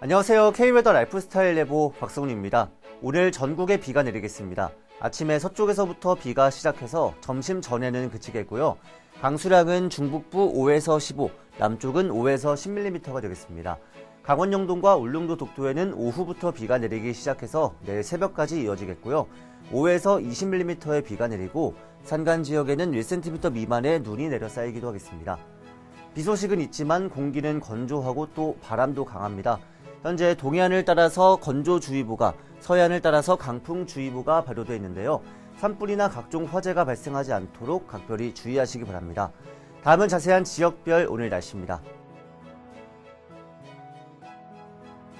안녕하세요. K웨더 라이프스타일 레보 박성훈입니다. 오늘 전국에 비가 내리겠습니다. 아침에 서쪽에서부터 비가 시작해서 점심 전에는 그치겠고요. 강수량은 중북부 5에서 15, 남쪽은 5에서 10mm가 되겠습니다. 강원 영동과 울릉도 독도에는 오후부터 비가 내리기 시작해서 내일 새벽까지 이어지겠고요. 5에서 20mm의 비가 내리고 산간 지역에는 1cm 미만의 눈이 내려 쌓이기도 하겠습니다. 비 소식은 있지만 공기는 건조하고 또 바람도 강합니다. 현재 동해안을 따라서 건조주의보가, 서해안을 따라서 강풍주의보가 발효되어 있는데요. 산불이나 각종 화재가 발생하지 않도록 각별히 주의하시기 바랍니다. 다음은 자세한 지역별 오늘 날씨입니다.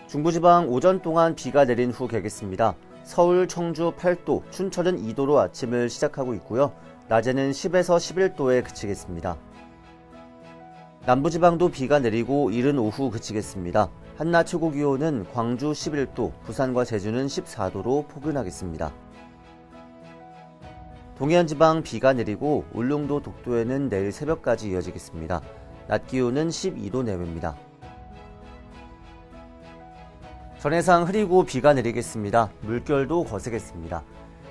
중부지방 오전 동안 비가 내린 후 개겠습니다. 서울, 청주 8도, 춘천은 2도로 아침을 시작하고 있고요. 낮에는 10에서 11도에 그치겠습니다. 남부지방도 비가 내리고 이른 오후 그치겠습니다. 한낮 최고 기온은 광주 11도, 부산과 제주는 14도로 포근하겠습니다. 동해안 지방 비가 내리고 울릉도 독도에는 내일 새벽까지 이어지겠습니다. 낮 기온은 12도 내외입니다. 전해상 흐리고 비가 내리겠습니다. 물결도 거세겠습니다.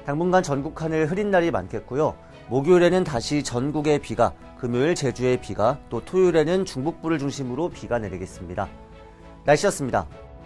당분간 전국 하늘 흐린 날이 많겠고요. 목요일에는 다시 전국에 비가, 금요일 제주에 비가, 또 토요일에는 중북부를 중심으로 비가 내리겠습니다. 날씨였습니다.